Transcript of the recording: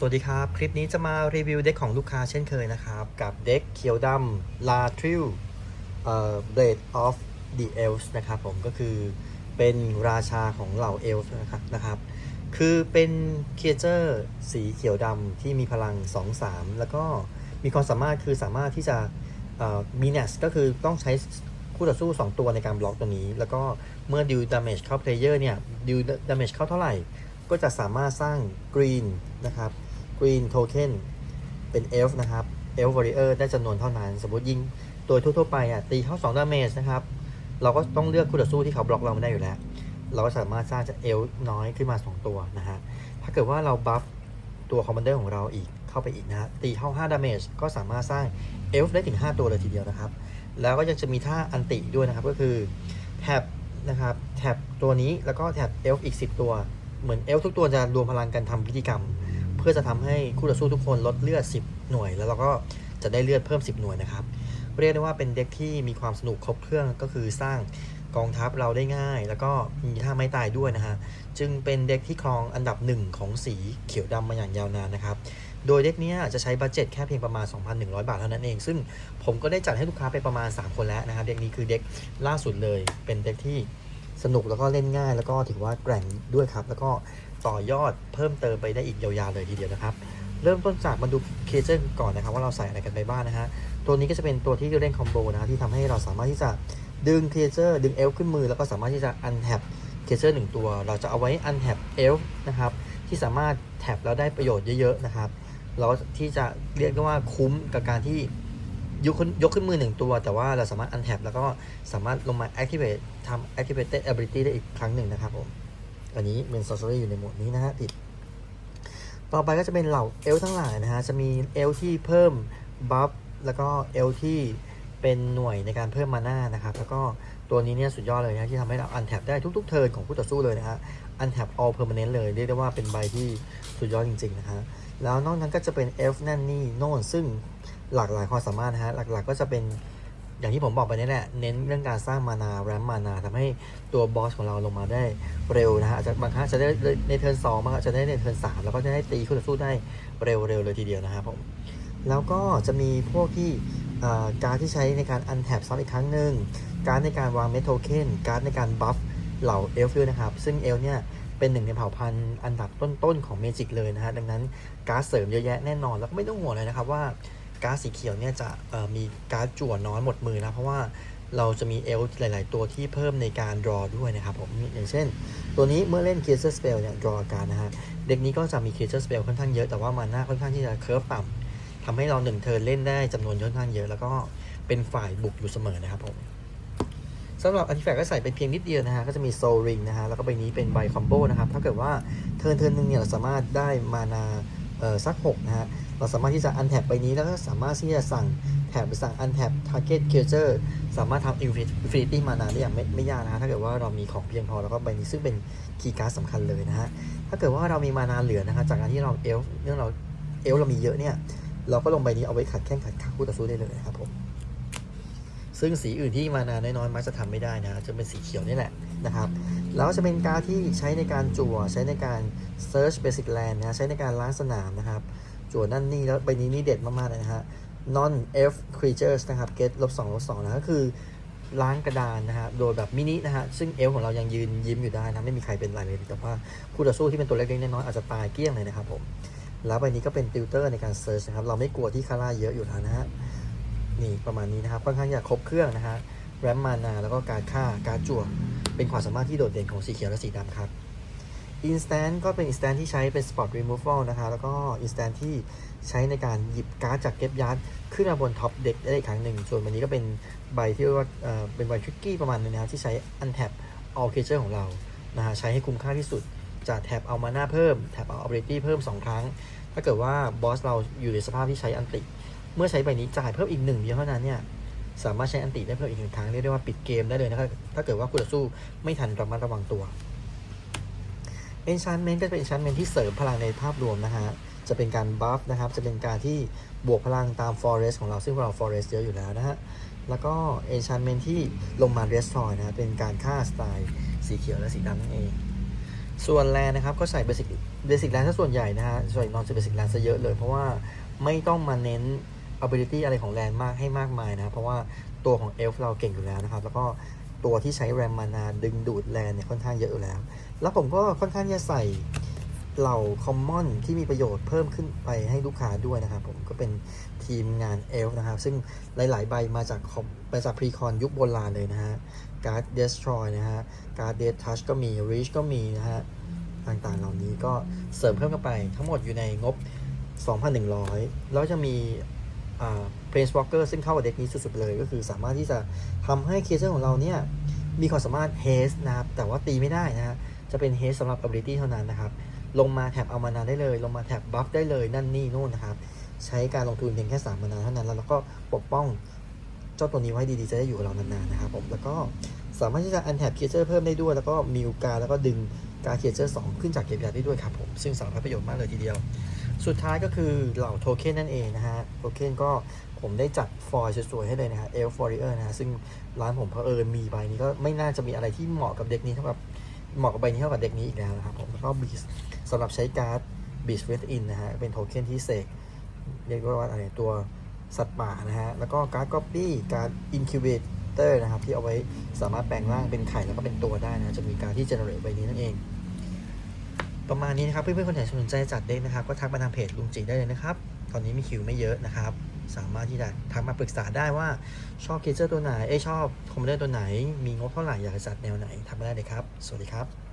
สวัสดีครับ คลิปนี้จะมารีวิวเด็กของลูกค้าเช่นเคยนะครับ กับเด็กเขียวดำลาทริลเอ่อ Blade of the Elves นะครับผมก็คือเป็นราชาของเหล่าเอลฟ์นะครับนะครับ คือเป็นเคเจอร์สีเขียวดำที่มีพลัง 2-3 แล้วก็มีความสามารถคือสามารถที่จะมีเนสก็คือต้องใช้คู่ต่อสู้ 2 ตัวในการบล็อกตัวนี้ แล้วก็เมื่อดิวดาม g e เข้าเพลเยอร์เนี่ยดิวดาม g e เข้าเท่าไหร่ ก็จะสามารถสร้างกรีนนะครับ กรีนโทเค็นเป็นเอลฟ์นะครับเอลฟ์วอริเออร์ได้จำนวนเท่านั้น สมมติยิงโดยทั่วๆไปอะตีเข้า2ดาเมจนะครับ เราก็ต้องเลือกคู่ต่อสู้ที่เขาบล็อกเราไม่ได้อยู่แล้ว เราก็สามารถสร้างจากเอลฟ์น้อยขึ้นมา 2 ตัวนะฮะถ้าเกิดว่าเราบัฟตัวคอมมานเดอร์ของเราอีกเข้าไปอีกนะฮะตีเข้า5ดาเมจก็สามารถสร้างเอลฟ์ได้ถึง 5 ตัวเลยทีเดียวนะครับ แล้วก็ยังจะมีท่าอันติด้วยนะครับก็คือแท็บนะครับแท็บตัวนี้แล้วก็แท็บเอลฟ์อีก 10 ตัว เหมือนเอลฟ์ทุกตัวจะรวมพลังกันทำพิธีกรรม พื่อจะทำให้คู่ต่อสู้ทุกคนลดเลือด 10 หน่วย แล้วเราก็จะได้เลือดเพิ่ม 10 หน่วยนะครับ เรียกได้ว่าเป็นเด็กที่มีความสนุกครบเครื่องก็คือสร้างกองทัพเราได้ง่าย แล้วก็มีท่าไม้ตายด้วยนะฮะ จึงเป็นเด็กที่ครองอันดับหนึ่งของสีเขียวดำมาอย่างยาวนานนะครับ โดยเด็กนี้จะใช้บัตเจ็ตแค่เพียงประมาณ 2,100 บาทเท่านั้นเอง ซึ่งผมก็ได้จัดให้ลูกค้าไปประมาณ 3 คนแล้วนะครับ เด็กนี้คือเด็กล่าสุดเลย เป็นเด็กที่ สนุกแล้วก็เล่นง่าย แล้วก็ถือว่าแกร่งด้วยครับ แล้วก็ต่อยอดเพิ่มเติมไปได้อีกยาวๆเลยทีเดียวนะครับ เริ่มต้นจากมาดูเคเจอร์ก่อนนะครับ ว่าเราใส่อะไรกันไปบ้างนะฮะตัวนี้ก็จะเป็นตัวที่เล่นคอมโบนะฮะที่ทำให้เราสามารถที่จะดึงเคเจอร์ดึงเอลขึ้นมือ แล้วก็สามารถที่จะอันแท็บเคเจอร์หนึ่งตัว เราจะเอาไว้อันแท็บเอลนะครับที่สามารถแท็บแล้วได้ประโยชน์เยอะๆนะครับเราที่จะเรียกได้ว่าคุ้มกับการที่ ยกขึ้นยกขึ้นมือหนึ่งตัว แต่ว่าเราสามารถ untap แล้วก็สามารถลงมา activate ทำ activated ability ได้อีกครั้งหนึ่งนะครับผม อันนี้เป็น sorcery อยู่ในโหมดนี้นะฮะติด ต่อไปก็จะเป็นเหล่าเอลทั้งหลายนะฮะ จะมีเอลที่เพิ่มบัฟแล้วก็เอลที่เป็นหน่วยในการเพิ่มมานานะครับ แล้วก็ตัวนี้เนี่ยสุดยอดเลยนะที่ทำให้เรา untap ได้ทุกๆเทิร์นของคู่ต่อสู้เลยนะฮะ untap all permanent เลย เรียกได้ว่าเป็นใบที่สุดยอดจริงๆนะฮะแล้วนอกนั้นก็จะเป็นเอลฟ์นั่นนี่โน่นซึ่ง หลากหลายความสามารถนะฮะ หลักๆก็จะเป็นอย่างที่ผมบอกไปนี่แหละ เน้นเรื่องการสร้างมานาแรมมานาทำให้ตัวบอสของเราลงมาได้เร็วนะฮะอาจะบางครั้งจะได้ในเทิร์นสองบางครั้งจะได้ในเทิร์นสามแล้วก็จะได้ตีคู่ต่อสู้ได้เร็วๆเลยทีเดียวนะครับผม แล้วก็จะมีพวกที่การที่ใช้ในการอันแท็บซ้ำอีกครั้งหนึ่ง การในการวางเมทโทเค็นการในการบัฟเหล่าเอลฟิลนะครับ ซึ่งเอลเนี่ยเป็นหนึ่งในเผ่าพันธุ์อันดับต้นๆของเมจิกเลยนะฮะ ดังนั้นการเสริมเยอะแยะแน่นอน แล้วก็ไม่ต้องห่วงเลยนะครับว่า การดสีเขียวเนี่ยจะมีการดจั่วน้อยหมดมือนะเพราะว่าเราจะมีเอลหลาย ๆ ตัวที่เพิ่มในการรอด้วยนะครับผมอย่างเช่น ตัวนี้เมื่อเล่น c a s e r Spell เนี่ย draw การนะฮะเด็กนี้ก็จะมี c a s e r Spell ค่อนข้างเยอะ แต่ว่ามาหน้าค่อนข้างที่จะเคิร์ฟต่ำทำให้เราหนึ่งเทิร์นเล่นได้จำนวนค่อนข้างเยอะ แล้วก็เป็นฝ่ายบุกอยู่เสมอนะครับผมสำหรับอาร์ติแฟกต์ก็ใส่ไปเพียงนิดเดียวนะฮะก็จะมีโซลริงนะฮะแล้วก็ใบนี้เป็นใบคอมโบนะครับถ้าเกิดว่าเทิร์นเทิร์นหนึ่งเนี่ยเราสามารถได้มานา สัก6นะฮะ เราสามารถที่จะอันแท็บใบนี้แล้วก็สามารถที่จะสั่งแท็บหรือสั่งอันแท็บ target creature สามารถทำ infinity mana ได้อย่างไม่ไม่ยากนะฮะ ถ้าเกิดว่าเรามีของเพียงพอแล้วก็ใบนี้ซึ่งเป็นคีย์การ์ดสำคัญเลยนะฮะ ถ้าเกิดว่าเรามีมานาเหลือนะฮะจากการที่เราเอลเนื่องเราเอลเรามีเยอะเนี่ย เราก็ลงใบนี้เอาไว้ขัดแข้งขัดขาคู่ต่อสู้ได้เลยนะครับผมซึ่งสีอื่นที่มานาน้อยๆมักจะทำไม่ได้นะจะเป็นสีเขียวนี่แหละ นะครับแล้วจะเป็นการที่ใช้ในการจั่วใช้ในการ search basic land นะใช้ในการล้างสนามนะครับ จั่วนั่นนี่แล้วใบนี้นี่เด็ดมากๆเลยนะฮะ non f creatures นะครับ get ลบสองลบสองนะก็คือล้างกระดานนะฮะโดยแบบมินินะฮะซึ่งเอลของเรายังยืนยิ้มอยู่ได้นะไม่มีใครเป็นไรเลยแต่ว่าคู่ต่อสู้ที่เป็นตัวเล็กๆน้อยๆอาจจะตายเกลี้ยงเลยนะครับผมแล้วใบนี้ก็เป็นติวเตอร์ในการเซิร์ชนะครับเราไม่กลัวที่คาร่าเยอะอยู่แล้วนะฮะนี่ประมาณนี้นะครับค่อนข้างจะครบเครื่องนะฮะแรมมานาแล้วก็การฆ่าการจั่ว เป็นความสามารถที่โดดเด่นของสีเขียวและสีดำครับ Instant ก็เป็น Instant ที่ใช้เป็น Spot Removal นะคะ แล้วก็ Instant ที่ใช้ในการหยิบการ์ดจากเก็บยาร์ดขึ้นมาบนท็อปเด็กได้อีกครั้งหนึ่ง ส่วนวันนี้ก็เป็นใบที่เรียกว่าเป็นใบทริกกี้ประมาณนึงนะครับที่ใช้ Untap All Creature ของเรานะฮะใช้ให้คุ้มค่าที่สุดจะแท็บเอามาหน้าเพิ่มแท็บเอา ability เพิ่ม 2 ครั้ง ถ้าเกิดว่าบอสเราอยู่ในสภาพที่ใช้อันติ เมื่อใช้ใบนี้จ่ายเพิ่มอีกหนึ่งเดียวเท่านั้นเนี่ย สามารถใช้อันติได้เพิ่มอีกหนึ่งครั้งเรียกได้ว่าปิดเกมได้เลยนะครับถ้าเกิดว่าคู่ต่อสู้ไม่ทันระมัดระวังตัว Enchantment ก็จะเป็น Enchantment ที่เสริมพลังในภาพรวมนะฮะจะเป็นการบัฟนะครับ จะเป็นการที่บวกพลังตาม Forest ของเราซึ่งเรา Forest เยอะอยู่แล้วนะฮะ แล้วก็ Enchantment ที่ลงมา Destroy นะฮะเป็นการฆ่าสไตล์สีเขียวและสีดำนั่นเอง ส่วนแลนนะครับ ก็ใส่เบสิกเบสิกแลนซะส่วนใหญ่นะฮะส่วนใหญ่นอนจะเบสิกแลนซะเยอะเลย เพราะว่าไม่ต้องมาเน้น ability อะไรของแลนมากให้มากมายนะครับ เพราะว่าตัวของเอลฟ์เราเก่งอยู่แล้วนะครับ แล้วก็ตัวที่ใช้แรมมานาดึงดูดแลนเนี่ยค่อนข้างเยอะอยู่แล้ว แล้วผมก็ค่อนข้างจะใส่เหล่าคอมมอนที่มีประโยชน์เพิ่มขึ้นไปให้ลูกค้าด้วยนะครับ ผมก็เป็นทีมงานเอลฟ์นะครับ ซึ่งหลาย ๆ ใบมาจากมาจากพรีคอนยุคโบราณเลยนะฮะการ์ดเดสทรอยนะฮะการ์ดเดทัชก็มีรีชก็มีนะฮะต่าง ๆ เหล่านี้ก็เสริมเพิ่มเข้าไปทั้งหมดอยู่ในงบ 2,100 แล้วจะมี อ่า Prince Walker ซึ่งเข้ากับเด็กนี้สุดๆเลย ก็คือสามารถที่จะทำให้เคเซอร์ของเราเนี่ย มีความสามารถ haste นะครับ แต่ว่าตีไม่ได้นะฮะจะเป็น haste สำหรับ ability เท่านั้นนะครับ ลงมาแท็บเอามานาได้เลย ลงมาแท็บ buff ได้เลยนั่นนี่นู่นนะครับ ใช้การลงทุนเพียงแค่3มานาเท่านั้น แล้วเราก็ปกป้องเจ้าตัวนี้ไว้ดีๆจะได้อยู่กับเรานานๆนะครับผมแล้วก็สามารถที่จะ untap เคเซอร์เพิ่มได้ด้วย แล้วก็มีการแล้วก็ดึงการเคเจอร์2ขึ้นจากเก็บยาได้ด้วยครับผมซึ่งสารพัดประโยชน์มากเลยทีเดียว สุดท้ายก็คือเหล่าโทเค็นนั่นเองนะฮะ โทเค็นก็ผมได้จัดฟอยล์สวยๆให้เลยนะฮะเอลฟอริเออร์นะฮะ ซึ่งร้านผมเพอเอิญมีใบนี้ก็ไม่น่าจะมีอะไรที่เหมาะกับเด็กนี้เท่ากับเหมาะกับใบนี้เท่ากับเด็กนี้อีกแล้วนะครับผมแล้วก็บีสสำหรับใช้การ์ดบีสเวทอินนะฮะ เป็นโทเค็นที่เสกเรียกว่าอะไรตัวสัตว์ป่านะฮะ แล้วก็การ์ดก๊อปปี้การ์ดอินคิวเบเตอร์นะครับที่เอาไว้สามารถแปลงร่างเป็นไข่แล้วก็เป็นตัวได้นะจะมีการที่เจเนเรตใบนี้นั่นเอง ประมาณนี้นะครับ เพื่อนๆคนไหนสนใจจัดเด็กนะครับ ก็ทักมาทางเพจลุงจีได้เลยนะครับ ตอนนี้มีคิวไม่เยอะนะครับ สามารถที่จะทักมาปรึกษาได้ว่าชอบเคเจอร์ตัวไหน เอ้ยชอบคอมเมนเดอร์ตัวไหน มีงบเท่าไหร่อยากจะจัดแนวไหนทักมาได้เลยครับ สวัสดีครับ